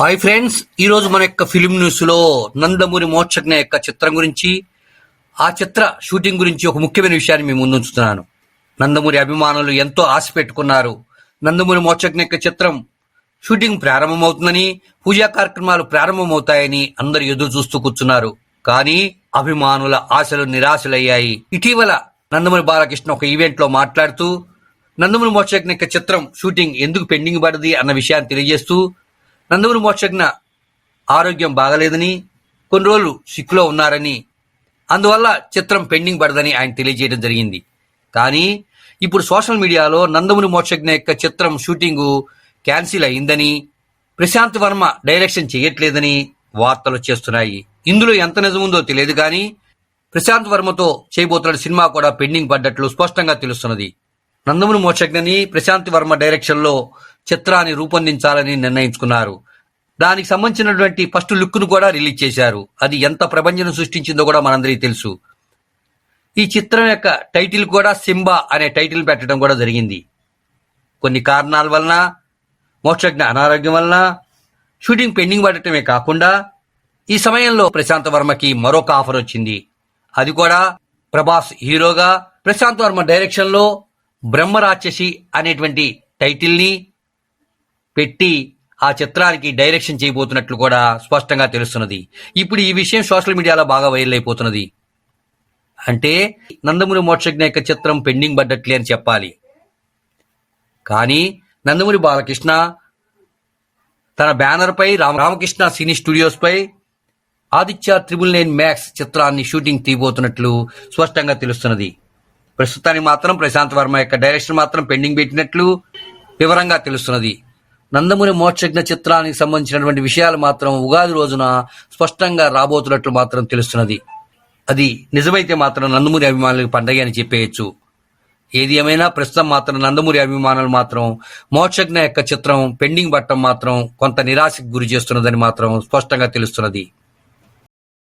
Hi friends ఈరోజు మన యొక్క ఫిలిం న్యూస్లో నందమూరి మోక్షజ్ఞ యొక్క చిత్రం గురించి ఆ చిత్ర షూటింగ్ గురించి ఒక ముఖ్యమైన విషయాన్ని మేము ముందుంచుతున్నాను నందమూరి అభిమానులు ఎంతో ఆశ పెట్టుకున్నారు. నందమూరి మోక్షజ్ఞ యొక్క చిత్రం షూటింగ్ ప్రారంభమవుతుందని పూజా కార్యక్రమాలు ప్రారంభమవుతాయని అందరూ ఎదురు చూస్తూ కూర్చున్నారు. కానీ అభిమానుల ఆశలు నిరాశలయ్యాయి. ఇటీవల నందమూరి బాలకృష్ణ ఒక ఈవెంట్లో మాట్లాడుతూ నందమూరి మోక్షజ్ఞ యొక్క చిత్రం షూటింగ్ ఎందుకు పెండింగ్ పడింది అన్న విషయాన్ని తెలియజేస్తూ నందమూరి మోక్షజ్ఞ ఆరోగ్యం బాగలేదని కొన్ని రోజులు సిక్లో ఉన్నారని అందువల్ల చిత్రం పెండింగ్ పడదని ఆయన తెలియజేయడం జరిగింది. కానీ ఇప్పుడు సోషల్ మీడియాలో నందమూరి మోక్షజ్ఞ యొక్క చిత్రం షూటింగు క్యాన్సిల్ అయిందని ప్రశాంత్ వర్మ డైరెక్షన్ చేయట్లేదని వార్తలు చేస్తున్నాయి ఇందులో ఎంత నిజముందో తెలియదు కానీ ప్రశాంత్ వర్మతో చేయబోతున్న సినిమా కూడా పెండింగ్ పడ్డట్లు స్పష్టంగా తెలుస్తున్నది. నందమూరి మోక్షజ్ఞని ప్రశాంత్ వర్మ డైరెక్షన్లో చిత్రాన్ని రూపొందించాలని నిర్ణయించుకున్నారు. దానికి సంబంధించినటువంటి ఫస్ట్ లుక్ను కూడా రిలీజ్ చేశారు. అది ఎంత ప్రపంచం సృష్టించిందో కూడా మనందరికీ తెలుసు. ఈ చిత్రం యొక్క టైటిల్ కూడా సింబా అనే టైటిల్ పెట్టడం కూడా జరిగింది. కొన్ని కారణాల వలన మోక్షజ్ఞ అనారోగ్యం వలన షూటింగ్ పెండింగ్ పడటమే కాకుండా ఈ సమయంలో ప్రశాంత్ వర్మకి మరొక ఆఫర్ వచ్చింది. అది కూడా ప్రభాస్ హీరోగా ప్రశాంత్ వర్మ డైరెక్షన్లో బ్రహ్మరాక్షసి అనేటువంటి టైటిల్ని పెట్టి ఆ చిత్రానికి డైరెక్షన్ చేయబోతున్నట్లు కూడా స్పష్టంగా తెలుస్తున్నది. ఇప్పుడు ఈ విషయం సోషల్ మీడియాలో బాగా వైరల్ అయిపోతున్నది. అంటే నందమూరి మోక్షజ్ఞ యొక్క చిత్రం పెండింగ్ పడ్డట్లే అని చెప్పాలి. కానీ నందమూరి బాలకృష్ణ తన బ్యానర్పై రామ రామకృష్ణ సినీ స్టూడియోస్పై ఆదిత్య త్రిబుల్ నైన్ మ్యాక్స్ చిత్రాన్ని షూటింగ్ తీయబోతున్నట్లు స్పష్టంగా తెలుస్తున్నది. ప్రస్తుతానికి మాత్రం ప్రశాంత్ వర్మ యొక్క డైరెక్షన్ మాత్రం పెండింగ్ పెట్టినట్లు వివరంగా తెలుస్తున్నది. నందమూరి మోక్షజ్ఞ చిత్రానికి సంబంధించినటువంటి విషయాలు మాత్రం ఉగాది రోజున స్పష్టంగా రాబోతున్నట్లు మాత్రం తెలుస్తున్నది. అది నిజమైతే మాత్రం నందమూరి అభిమానులకు పండగ అని చెప్పేయచ్చు. ఏది ఏమైనా ప్రస్తుతం మాత్రం నందమూరి అభిమానులు మాత్రం మోక్షజ్ఞ యొక్క చిత్రం పెండింగ్ పట్టడం మాత్రం కొంత నిరాశకు గురి చేస్తున్నదని మాత్రం స్పష్టంగా తెలుస్తున్నది.